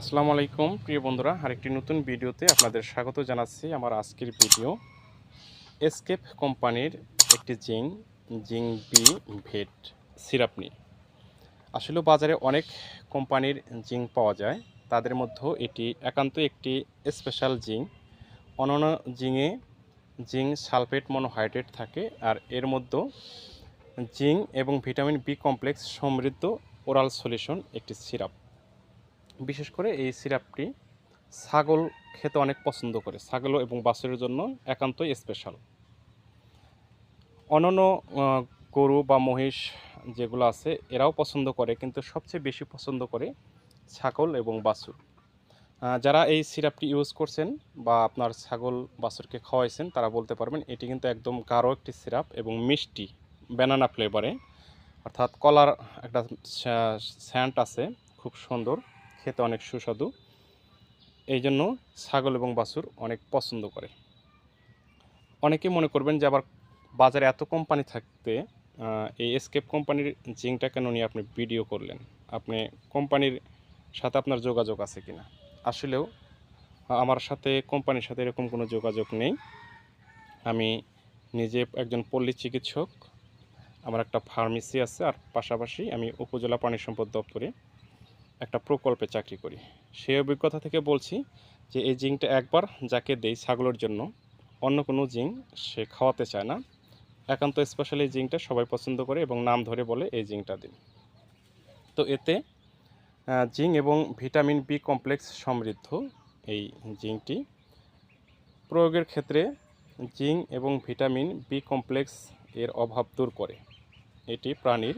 আসসালামু আলাইকুম, প্রিয় বন্ধুরা, আরেকটি নতুন ভিডিওতে আপনাদের স্বাগত জানাচ্ছি আমার আজকের ভিডিও। এসকেপ কোম্পানির একটি জিং জিং বি ভেট সিরাপ নিয়ে। আসলে বাজারে অনেক কোম্পানির জিং পাওয়া যায়। তাদের মধ্যেও এটি একান্ত একটি স্পেশাল জিং অন্যান্য জিঙে জিং সালফেট মনোহাইড্রেট থাকে আর এর মধ্যেও জিং এবং ভিটামিন বি কমপ্লেক্স সমৃদ্ধ ওরাল সলিউশন একটি সিরাপ। বিশেষ করে এই সিরাপটি ছাগল খেতে অনেক পছন্দ করে, ছাগল এবং বাছুরের জন্য একান্তই স্পেশাল অন্যান্য গরু বা মহিষ যেগুলো আছে, এরাও পছন্দ করে, কিন্তু সবচেয়ে বেশি পছন্দ করে ছাগল এবং বাছুর। যারা এই সিরাপটি ইউজ করছেন বা আপনার ছাগল, বাছুরকে খাওয়াইছেন, তারা বলতে পারবেন এটি কিন্তু একদম গাঢ় একটি সিরাপ এবং মিষ্টি ব্যানানা ফ্লেভারে অর্থাৎ কলার একটা স্যান্ট আছে, খুব সুন্দর। খেতে অনেক সুস্বাদু। এই জন্য ছাগল এবং বাছুর অনেক পছন্দ করে। অনেকে মনে করবেন যে, আবার বাজারে এত কোম্পানি থাকতে এই এসকেপ কোম্পানির জিংটা কেন নিয়ে আপনি ভিডিও করলেন? আপনি কোম্পানির সাথে আপনার যোগাযোগ আছে কিনা? আসলেও, আমার সাথে, কোম্পানির সাথে এরকম কোনো যোগাযোগ নেই। আমি নিজে একজন পল্লী চিকিৎসক, আমার একটা ফার্মেসি আছে, আর পাশাপাশি আমি উপজেলা পানি সম্পদ দপ্তরে একটা প্রকল্পে চাকরি করি। সেই অভিজ্ঞতা থেকে বলছি যে এই জিংটা একবার যাকে দেই ছাগলের জন্য অন্য কোনো জিং সে খাওয়াতে চায় না। একান্ত স্পেশালি জিংটা সবাই পছন্দ করে এবং নাম ধরে বলে এই জিংটা দিন। তো এতে আহ, জিং এবং ভিটামিন বি কমপ্লেক্স সমৃদ্ধ এই জিংটি। প্রয়োগের ক্ষেত্রে জিং এবং ভিটামিন বি কমপ্লেক্স এর অভাব দূর করে। এটি প্রাণীর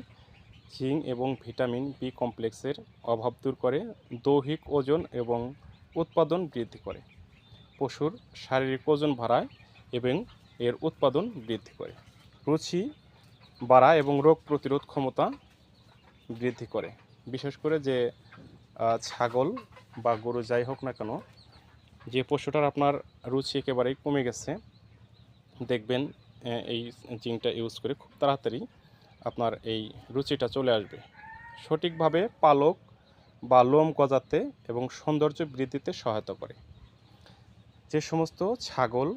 জিঙ্ক এবং ভিটামিন বি কমপ্লেক্সের অভাব দূর করে, দৈহিক ওজন এবং উৎপাদন বৃদ্ধি করে, পশুর শারীরিক ওজন বাড়ায় এবং এর উৎপাদন বৃদ্ধি করে, রুচি বাড়ায় এবং রোগ প্রতিরোধ ক্ষমতা বৃদ্ধি করে। বিশেষ করে যে ছাগল বা গরু যাই হোক না কেন, যে পশুটার আপনার রুচি একেবারেই কমে গেছে, দেখবেন এই জিঙ্কটা ইউজ করে খুব তাড়াতাড়ি আপনার এই রুচিটা চলে আসবে। সঠিকভাবে পালক বা লোম গজাতে এবং সৌন্দর্য বৃদ্ধিতে সহায়তা করে। যে সমস্ত ছাগল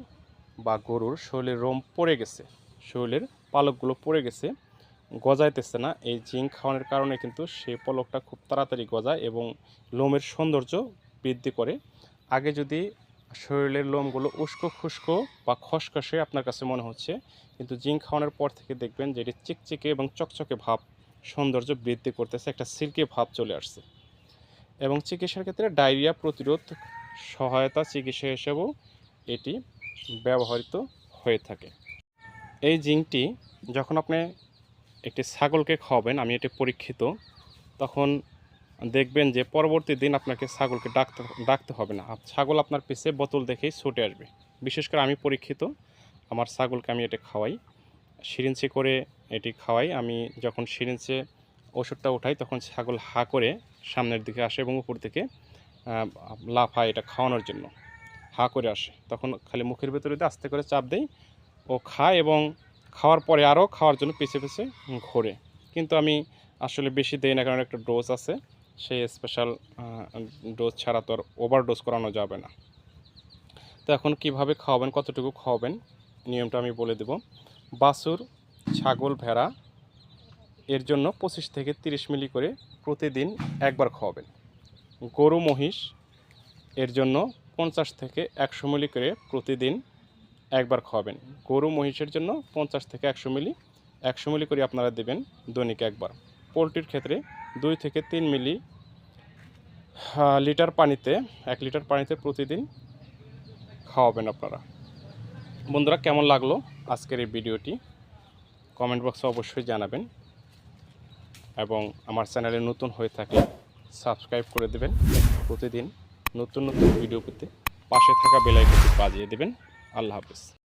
বা গরুর শরীরের রোম পড়ে গেছে, শরীরের পালকগুলো পড়ে গেছে, গজাইতেছে না, এই জিঙ্ক খাওয়ানোর কারণে কিন্তু সেই পলকটা খুব তাড়াতাড়ি গজায় এবং লোমের সৌন্দর্য বৃদ্ধি করে। আগে যদি শরীরের লোমগুলো উস্কো খুস্কো বা খসখসে আপনার কাছে মনে হচ্ছে, কিন্তু জিঙ্ক খাওয়ানোর পর থেকে দেখবেন যে এটি চিকচিকে এবং চকচকে ভাব সৌন্দর্য বৃদ্ধি করতেছে, একটা সিল্কি ভাব চলে আসছে। এবং চিকিৎসার ক্ষেত্রে ডায়রিয়া প্রতিরোধ সহায়তা চিকিৎসা হিসেবেও এটি ব্যবহৃত হয়ে থাকে। এই জিঙ্কটি যখন আপনি একটি ছাগলকে খাওয়াবেন, আমি এটি পরীক্ষিত, তখন দেখবেন যে পরবর্তী দিন আপনাকে ছাগলকে ডাকতে ডাকতে হবে না। ছাগল আপনার পিছে বোতল দেখেই ছুটে আসবে। বিশেষ করে আমি পরীক্ষিত, আমার ছাগলকে আমি এটা খাওয়াই। সিরিঞ্চে করে এটি খাওয়াই। আমি যখন সিরিঞ্চে ওষুধটা উঠাই, তখন ছাগল হা করে সামনের দিকে আসে এবং উপর থেকে লাফায় এটা খাওয়ানোর জন্য। হা করে আসে। তখন খালি মুখের ভেতরে দিয়ে আস্তে করে চাপ দেই। ও খায় এবং খাওয়ার পরে আরও খাওয়ার জন্য পিছে পিছে ঘোরে। কিন্তু আমি আসলে বেশি দেই না, কারণ একটা ডোজ আছে। সেই স্পেশাল ডোজ ছাড়া তো আর ওভার ডোজ করানো যাবে না। তো এখন কীভাবে খাওয়াবেন, কতটুকু খাওয়াবেন, নিয়মটা আমি বলে দেব। বাছুর, ছাগল, ভেড়া, এর জন্য পঁচিশ থেকে তিরিশ মিলি করে প্রতিদিন একবার খাওয়াবেন। গরু, মহিষ, এর জন্য পঞ্চাশ থেকে একশো মিলি করে প্রতিদিন একবার খাওয়াবেন। গরু, মহিষের জন্য পঞ্চাশ থেকে একশো মিলি একশো মিলি করে আপনারা দেবেন দৈনিক একবার। পোলট্রির ক্ষেত্রে দুই থেকে তিন মিলি লিটার পানিতে, এক লিটার পানিতে প্রতিদিন খাওয়াবেন আপনারা। বন্ধুরা, কেমন লাগল আজকের এই ভিডিওটি? কমেন্ট বক্সে অবশ্যই জানাবেন এবং আমার চ্যানেলে নতুন হয়ে থাকলে সাবস্ক্রাইব করে দেবেন। প্রতিদিন নতুন নতুন ভিডিও পেতে পাশে থাকা বেলাইকনটি বাজিয়ে দেবেন। আল্লাহ হাফেজ।